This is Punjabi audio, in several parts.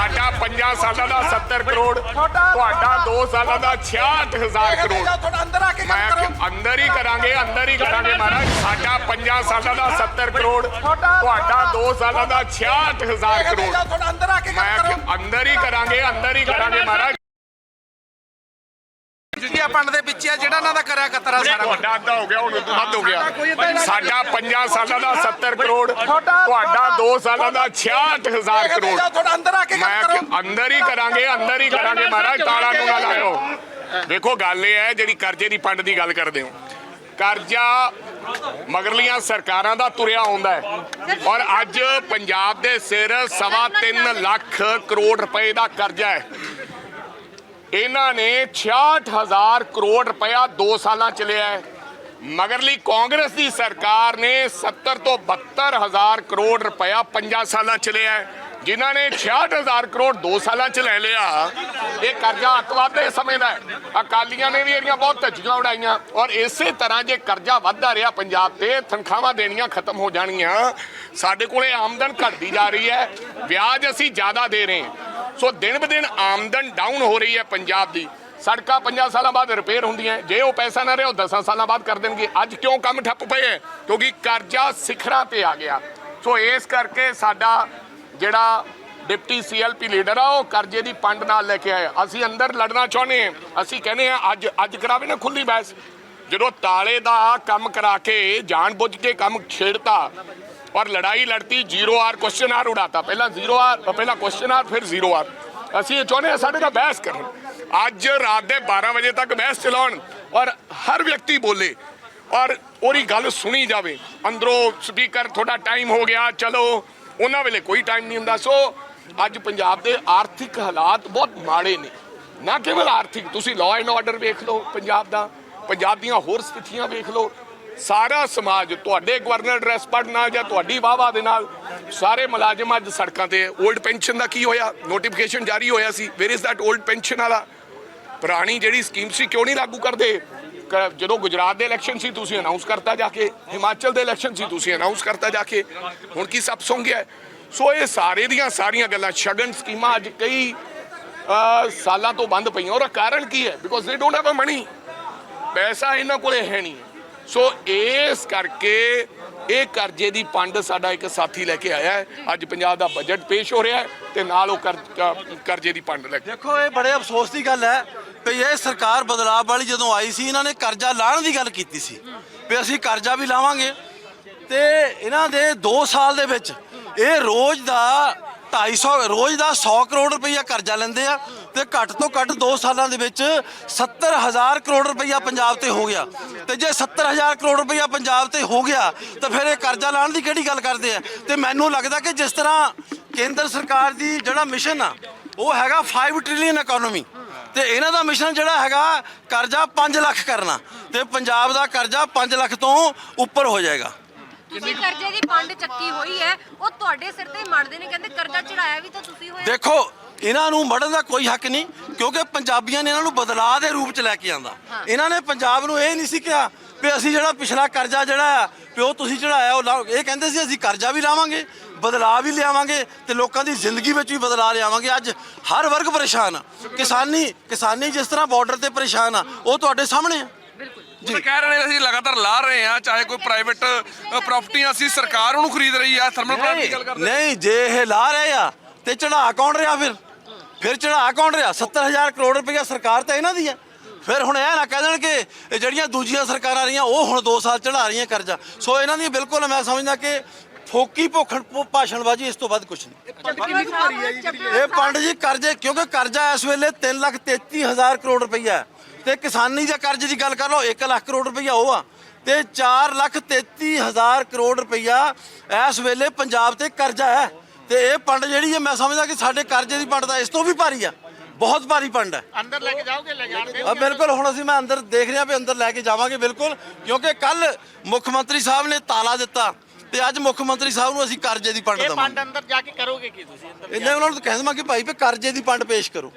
ਸਾਡਾ 5 ਸਾਲਾਂ ਦਾ 70 ਕਰੋੜ ਤੁਹਾਡਾ 2 ਸਾਲਾਂ ਦਾ 66000 ਕਰੋੜ। ਤੁਹਾਡਾ ਅੰਦਰ ਆ ਕੇ ਮੈਂ ਕੰਮ ਕਰੋ। ਕਿ ਅੰਦਰ ਹੀ ਕਰਾਂਗੇ ਅੰਦਰ ਹੀ ਕਰਾਂਗੇ ਮਹਾਰਾਜ। ਸਾਡਾ 5 ਸਾਲਾਂ ਦਾ 70 ਕਰੋੜ ਤੁਹਾਡਾ 2 ਸਾਲਾਂ ਦਾ 66000 ਕਰੋੜ। ਤੁਹਾਡਾ ਅੰਦਰ ਆ ਕੇ ਮੈਂ ਕੰਮ ਕਰੋ। ਅੰਦਰ ਹੀ ਕਰਾਂਗੇ ਅੰਦਰ ਹੀ ਕਰਾਂਗੇ ਮਹਾਰਾਜ। ਜਿੱਤਿਆ ਪਿੰਡ ਦੇ ਵਿੱਚ ਆ ਜਿਹੜਾ ਇਹਨਾਂ ਦਾ ਕਰਿਆ ਕਤਰਾ ਸਾਰਾ। ਤੁਹਾਡਾ ਅੱਧਾ ਹੋ ਗਿਆ ਹੁਣ ਵੱਧ ਹੋ ਗਿਆ। ਸਾਡਾ 5 ਸਾਲਾਂ ਦਾ 70 ਕਰੋੜ ਤੁਹਾਡਾ 2 ਸਾਲਾਂ ਦਾ 66000 ਕਰੋੜ। ਤੁਹਾਡਾ ਅੰਦਰ ਆ ਕੇ ਕੰਮ ਕਰੋ। ਅੰਦਰ ਹੀ ਕਰਾਂਗੇ ਅੰਦਰ ਹੀ ਕਰਾਂਗੇ ਮਹਾਰਾਜ ਤਾਲਾ ਨੂੰ ਨਾ ਲਾਇਓ। ਦੇਖੋ ਗੱਲ ਇਹ ਹੈ ਜਿਹੜੀ ਕਰਜ਼ੇ ਦੀ ਪੰਡ ਦੀ ਗੱਲ ਕਰਦੇ ਹੋ। ਕਰਜ਼ਾ ਮਗਰਲੀਆਂ ਸਰਕਾਰਾਂ ਦਾ ਤੁਰਿਆ ਆਉਂਦਾ ਹੈ। ਔਰ ਅੱਜ ਪੰਜਾਬ ਦੇ ਸਿਰ ਸਵਾ 3 ਲੱਖ ਕਰੋੜ ਰੁਪਏ ਦਾ ਕਰਜ਼ਾ ਹੈ। ਇਹਨਾਂ ਨੇ 66000 ਕਰੋੜ ਰੁਪਇਆ 2 ਸਾਲਾਂ ਚ ਲਿਆ ਹੈ। ਮਗਰਲੀ ਕਾਂਗਰਸ ਦੀ ਸਰਕਾਰ ਨੇ 70 ਤੋਂ 72000 ਕਰੋੜ ਰੁਪਇਆ 5 ਸਾਲਾਂ ਚ ਲਿਆ ਹੈ। ਜਿਨ੍ਹਾਂ ਨੇ 66000 ਕਰੋੜ 2 ਸਾਲਾਂ ਚ ਲੈ ਲਿਆ, ਇਹ ਕਰਜ਼ਾ ਅੱਤਵਾਦ ਦੇ ਸਮੇਂ ਦਾ ਅਕਾਲੀਆਂ ਨੇ ਵੀ ਇਹਦੀਆਂ ਬਹੁਤ ਧੱਜੀਆਂ ਉਡਾਈਆਂ ਔਰ ਇਸੇ ਤਰ੍ਹਾਂ ਜੇ ਕਰਜ਼ਾ ਵੱਧਦਾ ਰਿਹਾ ਪੰਜਾਬ ਤੇ, ਤਨਖਾਹਾਂ ਦੇਣੀਆਂ ਖਤਮ ਹੋ ਜਾਣਗੀਆਂ। ਸਾਡੇ ਕੋਲੇ ਆਮਦਨ ਘਟਦੀ ਜਾ ਰਹੀ ਹੈ। ਵਿਆਜ ਅਸੀਂ ਜ਼ਿਆਦਾ ਦੇ ਰਹੇ ਹਾਂ। ਸੋ ਦਿਨ ਬ ਦਿਨ ਆਮਦਨ ਡਾਊਨ ਹੋ ਰਹੀ ਹੈ ਪੰਜਾਬ ਦੀ। ਸੜਕਾਂ 50 ਸਾਲਾਂ ਬਾਅਦ ਰਿਪੇਅਰ ਹੁੰਦੀਆਂ ਜੇ ਉਹ ਪੈਸਾ ਨਾ ਰਿਹਾ, ਉਹ 10 ਸਾਲਾਂ ਬਾਅਦ ਕਰ ਦੇਣਗੇ। ਅੱਜ ਕਿਉਂ ਕੰਮ ਠੱਪ ਪਏ ਹੈ? ਕਿਉਂਕਿ ਕਰਜ਼ਾ ਸਿਖਰਾਂ ਤੇ ਆ ਗਿਆ। ਸੋ ਇਸ ਕਰਕੇ ਸਾਡਾ ਜਿਹੜਾ ਡਿਪਟੀ ਸੀਐਲਪੀ ਲੀਡਰ ਆ, ਉਹ ਕਰਜ਼ੇ ਦੀ ਪੰਡ ਨਾਲ ਲੈ ਕੇ ਆਇਆ ਅਸੀਂ ਅੰਦਰ ਲੜਨਾ ਚਾਹੁੰਦੇ ਹਾਂ। ਅਸੀਂ ਕਹਿੰਦੇ ਹਾਂ, ਅੱਜ ਅੱਜ ਕਰਾਵੇ ਨਾ ਖੁੱਲੀ ਬਹਿਸ। ਜਦੋਂ ਤਾਲੇ ਦਾ ਕੰਮ ਕਰਾ ਕੇ ਜਾਣਬੁੱਝ ਕੇ ਕੰਮ ਛੇੜਤਾ ਔਰ ਲੜਾਈ ਲੜਤੀ ਜ਼ੀਰੋ ਆਰ ਕੁਐਸਚਨ ਆਰ ਉਡਾਤਾ। ਪਹਿਲਾਂ ਜ਼ੀਰੋ ਆਰ ਪਹਿਲਾਂ ਕੁਐਸਚਨ ਆਰ ਫਿਰ ਜ਼ੀਰੋ ਆਰ ਅਸੀਂ ਇਹ ਚਾਹੁੰਦੇ ਹਾਂ ਸਾਡੇ ਨਾਲ ਬਹਿਸ ਕਰਨ। ਅੱਜ ਰਾਤ ਦੇ 12 ਵਜੇ ਤੱਕ ਬਹਿਸ ਚਲਾਉਣ ਔਰ ਹਰ ਵਿਅਕਤੀ ਬੋਲੇ ਔਰ ਉਹਦੀ ਗੱਲ ਸੁਣੀ ਜਾਵੇ। ਅੰਦਰੋਂ ਸਪੀਕਰ ਤੁਹਾਡਾ ਟਾਈਮ ਹੋ ਗਿਆ, ਚਲੋ। ਉਹਨਾਂ ਵੇਲੇ ਕੋਈ ਟਾਈਮ ਨਹੀਂ ਹੁੰਦਾ। ਸੋ ਅੱਜ ਪੰਜਾਬ ਦੇ ਆਰਥਿਕ ਹਾਲਾਤ ਬਹੁਤ ਮਾੜੇ ਨੇ। ਨਾ ਕੇਵਲ ਆਰਥਿਕ, ਤੁਸੀਂ ਲਾਅ ਐਂਡ ਆਰਡਰ ਵੇਖ ਲਓ ਪੰਜਾਬ ਦਾ। ਪੰਜਾਬ ਦੀਆਂ ਹੋਰ ਸਥਿਤੀਆਂ ਵੇਖ ਲਓ। ਸਾਰਾ ਸਮਾਜ, ਤੁਹਾਡੇ ਗਵਰਨਰ ਡਰੈਸ ਪੜਨਾ ਜਾਂ ਤੁਹਾਡੀ ਵਾਹਵਾ ਦੇ ਨਾਲ, ਸਾਰੇ ਮੁਲਾਜ਼ਮ ਅੱਜ ਸੜਕਾਂ ਤੇ 올ਡ ਪੈਨਸ਼ਨ ਦਾ ਕੀ ਹੋਇਆ? ਨੋਟੀਫਿਕੇਸ਼ਨ ਜਾਰੀ ਹੋਇਆ ਸੀ। Where is that old pension ਵਾਲਾ? ਪੁਰਾਣੀ ਜਿਹੜੀ ਸਕੀਮ ਸੀ, ਕਿਉਂ ਨਹੀਂ ਲਾਗੂ ਕਰਦੇ? ਕ- ਜਦੋਂ ਗੁਜਰਾਤ ਦੇ ਇਲੈਕਸ਼ਨ ਸੀ, ਤੁਸੀਂ ਅਨਾਉਂਸ ਕਰਤਾ ਜਾ ਕੇ ਹਿਮਾਚਲ ਦੇ ਇਲੈਕਸ਼ਨ ਸੀ, ਤੁਸੀਂ ਅਨਾਉਂਸ ਕਰਤਾ ਜਾ ਕੇ ਹੁਣ ਕੀ ਸਭ ਸੁੰਘ ਗਿਆ? ਸੋ ਇਹ ਸਾਰੇ ਦੀਆਂ ਸਾਰੀਆਂ ਗੱਲਾਂ, ਸ਼ਗਨ ਸਕੀਮਾਂ ਅੱਜ ਕਈ ਸਾਲਾਂ ਤੋਂ ਬੰਦ ਪਈਆਂ। ਔਰ ਕਾਰਨ ਕੀ ਹੈ? Because they don't have a money ਪੈਸਾ ਇਹਨਾਂ ਕੋਲੇ ਹੈ ਨਹੀਂ। ਸੋ ਇਸ ਕਰਕੇ ਇਹ ਕਰਜ਼ੇ ਦੀ ਪੰਡ ਸਾਡਾ ਇੱਕ ਸਾਥੀ ਲੈ ਕੇ ਆਇਆ ਹੈ। ਅੱਜ ਪੰਜਾਬ ਦਾ ਬਜਟ ਪੇਸ਼ ਹੋ ਰਿਹਾ ਹੈ ਤੇ ਨਾਲ ਉਹ ਕਰਜ਼ੇ ਦੀ ਪੰਡ ਲੈ ਕੇ ਦੇਖੋ, ਇਹ ਬੜੇ ਅਫਸੋਸ ਦੀ ਗੱਲ ਹੈ ਵੀ ਇਹ ਸਰਕਾਰ ਬਦਲਾਅ ਵਾਲੀ ਜਦੋਂ ਆਈ ਸੀ, ਇਹਨਾਂ ਨੇ ਕਰਜ਼ਾ ਲਾਣ ਦੀ ਗੱਲ ਕੀਤੀ ਸੀ ਵੀ ਅਸੀਂ ਕਰਜ਼ਾ ਵੀ ਲਾਵਾਂਗੇ। ਤੇ ਇਹਨਾਂ ਦੇ 2 ਸਾਲ ਦੇ ਵਿੱਚ ਇਹ ਰੋਜ਼ ਦਾ 250 ਰੋਜ਼ ਦਾ 100 ਕਰੋੜ ਰੁਪਈਆ ਕਰਜ਼ਾ ਲੈਂਦੇ ਆ। ਤੇ ਘੱਟ ਤੋਂ ਘੱਟ 2 ਸਾਲਾਂ ਦੇ ਵਿੱਚ 70000 ਕਰੋੜ ਰੁਪਈਆ ਪੰਜਾਬ ਤੇ ਹੋ ਗਿਆ। ਤੇ ਜੇ 70000 ਕਰੋੜ ਰੁਪਈਆ ਪੰਜਾਬ ਤੇ ਹੋ ਗਿਆ ਤਾਂ ਫਿਰ ਇਹ ਕਰਜ਼ਾ ਲਾਣ ਦੀ ਕਿਹੜੀ ਗੱਲ ਕਰਦੇ ਆ? ਤੇ ਮੈਨੂੰ ਲੱਗਦਾ ਕਿ ਜਿਸ ਤਰ੍ਹਾਂ ਕੇਂਦਰ ਸਰਕਾਰ ਦੀ ਜਿਹੜਾ ਮਿਸ਼ਨ ਆ ਉਹ ਹੈਗਾ 5 ਟ੍ਰਿਲੀਅਨ ਇਕਨੋਮੀ ਤੇ ਇਹਨਾਂ ਦਾ ਮਿਸ਼ਨ ਜਿਹੜਾ ਹੈਗਾ ਕਰਜ਼ਾ 5 ਲੱਖ ਕਰਨਾ। ਤੇ ਪੰਜਾਬ ਦਾ ਕਰਜ਼ਾ 5 ਲੱਖ ਤੋਂ ਉੱਪਰ ਹੋ ਜਾਏਗਾ। ਤੁਸੀਂ ਕਰਜ਼ੇ ਦੀ ਪੰਡ ਚੱਕੀ ਹੋਈ ਹੈ ਉਹ ਤੁਹਾਡੇ ਸਿਰ ਤੇ ਮੜਦੇ ਨੇ ਕਹਿੰਦੇ ਕਰਜ਼ਾ ਚੜਾਇਆ ਵੀ ਤਾਂ ਤੁਸੀਂ ਹੋਇਆ। ਦੇਖੋ ਇਹਨਾਂ ਨੂੰ ਮੜਨ ਦਾ ਕੋਈ ਹੱਕ ਨਹੀਂ ਕਿਉਂਕਿ ਪੰਜਾਬੀਆਂ ਨੇ ਇਹਨਾਂ ਨੂੰ ਬਦਲਾਅ ਦੇ ਰੂਪ ਚ ਲੈ ਕੇ ਆਂਦਾ। ਇਹਨਾਂ ਨੇ ਪੰਜਾਬ ਨੂੰ ਇਹ ਨਹੀਂ ਸੀ ਕਿਹਾ ਵੀ ਅਸੀਂ ਜਿਹੜਾ ਪਿਛਲਾ ਕਰਜ਼ਾ ਜਿਹੜਾ ਆ ਵੀ ਉਹ ਤੁਸੀਂ ਚੜਾਇਆ ਉਹ ਲਾਓ। ਇਹ ਕਹਿੰਦੇ ਸੀ ਅਸੀਂ ਕਰਜ਼ਾ ਵੀ ਲਾਵਾਂਗੇ ਬਦਲਾਅ ਵੀ ਲਿਆਵਾਂਗੇ ਤੇ ਲੋਕਾਂ ਦੀ ਜ਼ਿੰਦਗੀ ਵਿੱਚ ਵੀ ਬਦਲਾਅ ਲਿਆਵਾਂਗੇ। ਅੱਜ ਹਰ ਵਰਗ ਪਰੇਸ਼ਾਨ ਆ। ਕਿਸਾਨੀ ਕਿਸਾਨੀ ਜਿਸ ਤਰ੍ਹਾਂ ਬਾਰਡਰ ਤੇ ਪਰੇਸ਼ਾਨ ਆ ਉਹ ਤੁਹਾਡੇ ਸਾਹਮਣੇ ਆ। ਜੀ। ਕਹਿ ਰਹੇ ਨੇ ਅਸੀਂ ਲਗਾਤਾਰ ਲਾ ਰਹੇ ਹਾਂ ਚਾਹੇ ਕੋਈ ਪ੍ਰਾਈਵੇਟ ਪ੍ਰਾਪਰਟੀਆਂ ਅਸੀਂ ਸਰਕਾਰ ਉਹਨੂੰ ਖਰੀਦ ਰਹੀ ਆ ਥਰਮਲ ਪਲਾਂਟ ਦੀ ਗੱਲ ਕਰਦੇ ਨਹੀਂ ਜੇ ਇਹ ਲਾ ਰਹੇ ਆ ਤੇ ਚੜਾ ਕੌਣ ਰਿਹਾ ਫਿਰ? ਫਿਰ ਚੜਾ ਕੌਣ ਰਿਹਾ? 70000 ਕਰੋੜ ਰੁਪਇਆ ਸਰਕਾਰ ਤਾਂ ਇਹਨਾਂ ਦੀ ਆ ਫਿਰ ਹੁਣ ਇਹ ਨਾ ਕਹਿ ਦੇਣ ਕਿ ਜਿਹੜੀਆਂ ਦੂਜੀਆਂ ਸਰਕਾਰਾਂ ਰਹੀਆਂ ਉਹ ਹੁਣ 2 ਸਾਲ ਚੜਾ ਰਹੀਆਂ ਕਰਜ਼ਾ। ਸੋ ਇਹਨਾਂ ਦੀ ਬਿਲਕੁਲ ਮੈਂ ਸਮਝਦਾ ਕਿ ਫੋਕੀ ਭੋਖਣ ਭਾਸ਼ਣਬਾਜ਼ੀ ਇਸ ਤੋਂ ਵੱਧ ਕੁਝ ਨਹੀਂ। ਇਹ ਪੰਡ ਜੀ ਕਰਜ਼ੇ ਕਿਉਂਕਿ ਕਰਜ਼ਾ ਇਸ ਵੇਲੇ 3 ਲੱਖ 33 ਹਜ਼ਾਰ ਕਰੋੜ ਰੁਪਈਆ ਹੈ। ਤੇ ਕਿਸਾਨੀ ਦੇ ਕਰਜ਼ੇ ਦੀ ਗੱਲ ਕਰ ਲਓ 1 ਲੱਖ ਕਰੋੜ ਰੁਪਈਆ ਉਹ ਆ। ਤੇ 4 ਲੱਖ 33 ਹਜ਼ਾਰ ਕਰੋੜ ਰੁਪਈਆ ਇਸ ਵੇਲੇ ਪੰਜਾਬ ਤੇ ਕਰਜ਼ਾ ਹੈ। ਤੇ ਇਹ ਪੰਡ ਜਿਹੜੀ ਹੈ ਮੈਂ ਸਮਝਦਾ ਕਿ ਸਾਡੇ ਕਰਜ਼ੇ ਦੀ ਪੰਡ ਦਾ ਇਸ ਤੋਂ ਵੀ ਭਾਰੀ ਆ। ਬਹੁਤ ਭਾਰੀ ਪੰਡ ਹੈ। ਅੰਦਰ ਲੈ ਕੇ ਜਾਓਗੇ ਲੈ ਜਾਣਗੇ ਆ ਬਿਲਕੁਲ ਹੁਣ ਅਸੀਂ ਮੈਂ ਅੰਦਰ ਦੇਖ ਰਿਹਾ ਵੀ ਅੰਦਰ ਲੈ ਕੇ ਜਾਵਾਂਗੇ ਬਿਲਕੁਲ। ਕਿਉਂਕਿ ਕੱਲ ਮੁੱਖ ਮੰਤਰੀ ਸਾਹਿਬ ਨੇ ਤਾਲਾ ਦਿੱਤਾ। ਤੇ ਅੱਜ ਮੁੱਖ ਮੰਤਰੀ ਸਾਹਿਬ ਨੂੰ ਅਸੀਂ ਕਰਜ਼ੇ ਦੀ ਪੰਡ ਇਹ ਦਵਾਂਗੇ। ਪੰਡ ਅੰਦਰ ਜਾ ਕੇ ਕਰੋਗੇ ਕੀ ਤੁਸੀਂ? ਅੰਦਰ ਇਹਨੇ ਉਹਨਾਂ ਨੂੰ ਕਹਿੰਦਾ ਕਿ ਭਾਈ ਵੀ ਕਰਜ਼ੇ ਦੀ ਪੰਡ ਪੇਸ਼ ਕਰੋ।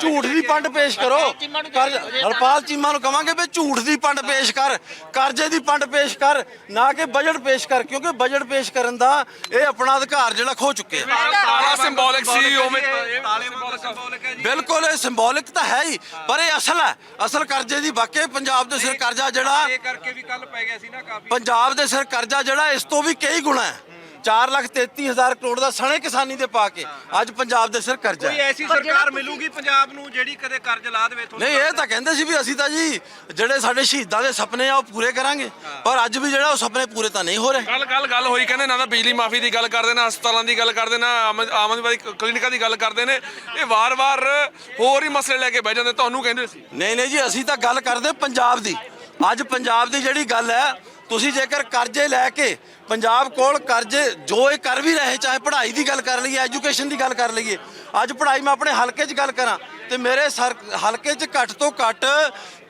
ਝੂਠ ਦੀ ਪੰਡ ਪੇਸ਼ ਕਰੋ। ਹਰਪਾਲ ਚੀਮਾ ਨੂੰ ਕਵਾਂਗੇ ਵੀ ਝੂਠ ਦੀ ਪੰਡ ਪੇਸ਼ ਕਰ ਕਰਜ਼ੇ ਦੀ ਪੰਡ ਪੇਸ਼ ਕਰ ਨਾ ਕਿ ਬਜਟ ਪੇਸ਼ ਕਰ ਕਿਉਂਕਿ ਬਜਟ ਪੇਸ਼ ਕਰਨ ਦਾ ਇਹ ਆਪਣਾ ਅਧਿਕਾਰ ਜਿਹੜਾ ਖੋ ਚੁੱਕੇ ਆ ਤਾਲਾ ਸਿੰਬੋਲਿਕ ਸੀ ਉਵੇਂ ਤਾਲੇ ਸਿੰਬੋਲਿਕ ਹੈ ਜੀ। ਬਿਲਕੁਲ ਇਹ ਸਿੰਬੋਲਿਕ ਤਾਂ ਹੈ ਹੀ ਪਰ ਇਹ ਅਸਲ ਹੈ। ਅਸਲ ਕਰਜ਼ੇ ਦੀ ਵਾਕਈ ਪੰਜਾਬ ਦੇ ਸਿਰ ਕਰਜ਼ਾ ਜਿਹੜਾ ਇਹ ਕਰਕੇ ਵੀ ਕੱਲ ਪੈ ਗਿਆ ਸੀ ਨਾ ਕਾਫੀ। ਪੰਜਾਬ ਦੇ ਸਿਰ ਕਰਜ਼ਾ ਜਿਹੜਾ ਇਸ ਤੋਂ ਵੀ ਕਈ ਗੁਣਾ ਹੈ। 4 ਲੱਖ 33 ਹਜ਼ਾਰ ਕਰੋੜ ਦਾ ਸਣੇ ਕਿਸਾਨੀ ਦੇ ਪਾ ਕੇ ਅੱਜ ਪੰਜਾਬ ਦੇ ਸਿਰ ਕਰਜ਼ਾ ਹੈ। ਐਸੀ ਸਰਕਾਰ ਮਿਲੂਗੀ ਪੰਜਾਬ ਨੂੰ ਜਿਹੜੀ ਕਦੇ ਕਰਜ਼ ਲਾ ਦੇਵੇ ਨਹੀਂ ਇਹ ਤਾਂ ਕਹਿੰਦੇ ਸੀ ਵੀ ਅਸੀਂ ਤਾਂ ਜੀ ਜਿਹੜੇ ਸਾਡੇ ਸ਼ਹੀਦਾਂ ਦੇ ਸੁਪਨੇ ਆ ਉਹ ਪੂਰੇ ਕਰਾਂਗੇ। ਪਰ ਅੱਜ ਵੀ ਜਿਹੜਾ ਉਹ ਸੁਪਨੇ ਪੂਰੇ ਤਾਂ ਨਹੀਂ ਹੋ ਰਹੇ। ਕੱਲ ਕੱਲ ਗੱਲ ਹੋਈ ਕਹਿੰਦੇ ਨਾ ਤਾਂ ਬਿਜਲੀ ਮਾਫੀ ਦੀ ਗੱਲ ਕਰਦੇ ਨਾ ਹਸਪਤਾਲਾਂ ਦੀ ਗੱਲ ਕਰਦੇ ਨਾ ਆਮ ਆਮ ਆਦਮੀ ਕਲੀਨਿਕਾਂ ਦੀ ਗੱਲ ਕਰਦੇ ਨੇ। ਇਹ ਵਾਰ-ਵਾਰ ਹੋਰ ਹੀ ਮਸਲੇ ਲੈ ਕੇ ਬਹਿ ਜਾਂਦੇ ਤੁਹਾਨੂੰ ਕਹਿੰਦੇ ਸੀ? ਨਹੀਂ ਨਹੀਂ ਜੀ ਅਸੀਂ ਤਾਂ ਗੱਲ ਕਰਦੇ ਪੰਜਾਬ ਦੀ। ਅੱਜ ਪੰਜਾਬ ਦੀ ਜਿਹੜੀ ਗੱਲ ਹੈ ਤੁਸੀਂ ਜੇਕਰ ਕਰਜ਼ੇ ਲੈ ਕੇ ਪੰਜਾਬ ਕੋਲ ਕਰਜ਼ੇ ਜੋ ਇਹ ਕਰ ਵੀ ਰਹੇ, ਚਾਹੇ ਪੜ੍ਹਾਈ ਦੀ ਗੱਲ ਕਰ ਲਈਏ, ਐਜੂਕੇਸ਼ਨ ਦੀ ਗੱਲ ਕਰ ਲਈਏ, ਅੱਜ ਪੜ੍ਹਾਈ ਮੈਂ ਆਪਣੇ ਹਲਕੇ 'ਚ ਗੱਲ ਕਰਾਂ, ਤੇ ਮੇਰੇ ਸਰ, ਹਲਕੇ 'ਚ ਘੱਟ ਤੋਂ ਘੱਟ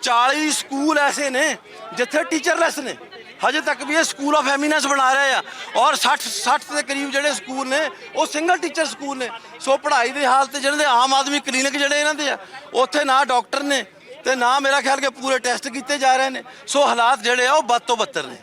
40 ਸਕੂਲ ਐਸੇ ਨੇ ਜਿੱਥੇ ਟੀਚਰਲੈਸ ਨੇ। ਹਜੇ ਤੱਕ ਵੀ ਇਹ ਸਕੂਲ ਆਫ ਐਮੀਨੈਂਸ ਬਣਾ ਰਹੇ ਆ ਔਰ 60 60 ਦੇ ਕਰੀਬ ਜਿਹੜੇ ਸਕੂਲ ਨੇ, ਉਹ ਸਿੰਗਲ ਟੀਚਰ ਸਕੂਲ ਨੇ। ਸੋ ਪੜ੍ਹਾਈ ਦੇ ਹਾਲਤ ਜਿਹੜੇ ਦੇ ਆਮ ਆਦਮੀ ਕਲੀਨਿਕ ਜਿਹੜੇ ਇਹਨਾਂ ਦੇ ਆ, ਉੱਥੇ ਨਾ ਡਾਕਟਰ ਨੇ ਤੇ ਨਾ ਮੇਰਾ ਖਿਆਲ ਕਿ ਪੂਰੇ ਟੈਸਟ ਕੀਤੇ ਜਾ ਰਹੇ ਨੇ। ਸੋ ਹਾਲਾਤ ਜਿਹੜੇ ਆ ਉਹ ਵੱਧ ਤੋਂ ਬੱਤਰ ਨੇ।